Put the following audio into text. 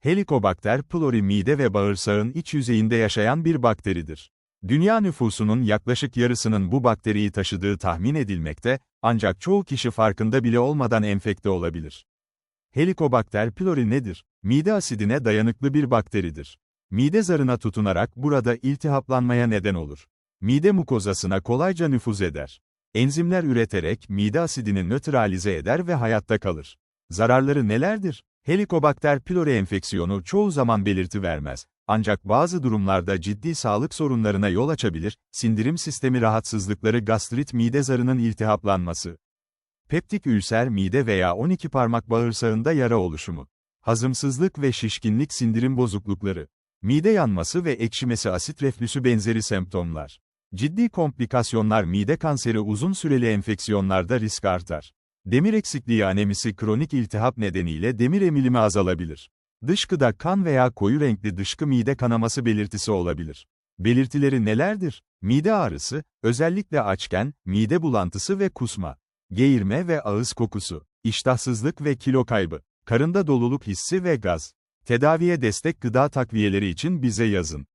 Helicobacter pylori mide ve bağırsağın iç yüzeyinde yaşayan bir bakteridir. Dünya nüfusunun yaklaşık yarısının bu bakteriyi taşıdığı tahmin edilmekte, ancak çoğu kişi farkında bile olmadan enfekte olabilir. Helicobacter pylori nedir? Mide asidine dayanıklı bir bakteridir. Mide zarına tutunarak burada iltihaplanmaya neden olur. Mide mukozasına kolayca nüfuz eder. Enzimler üreterek mide asidini nötralize eder ve hayatta kalır. Zararları nelerdir? Helicobacter pylori enfeksiyonu çoğu zaman belirti vermez. Ancak bazı durumlarda ciddi sağlık sorunlarına yol açabilir, sindirim sistemi rahatsızlıkları gastrit mide zarının iltihaplanması. Peptik ülser mide veya 12 parmak bağırsağında yara oluşumu. Hazımsızlık ve şişkinlik sindirim bozuklukları. Mide yanması ve ekşimesi asit reflüsü benzeri semptomlar. Ciddi komplikasyonlar mide kanseri uzun süreli enfeksiyonlarda risk artar. Demir eksikliği anemisi kronik iltihap nedeniyle demir emilimi azalabilir. Dışkıda kan veya koyu renkli dışkı mide kanaması belirtisi olabilir. Belirtileri nelerdir? Mide ağrısı, özellikle açken, mide bulantısı ve kusma. Geğirme ve ağız kokusu. İştahsızlık ve kilo kaybı. Karında doluluk hissi ve gaz. Tedaviye destek gıda takviyeleri için bize yazın.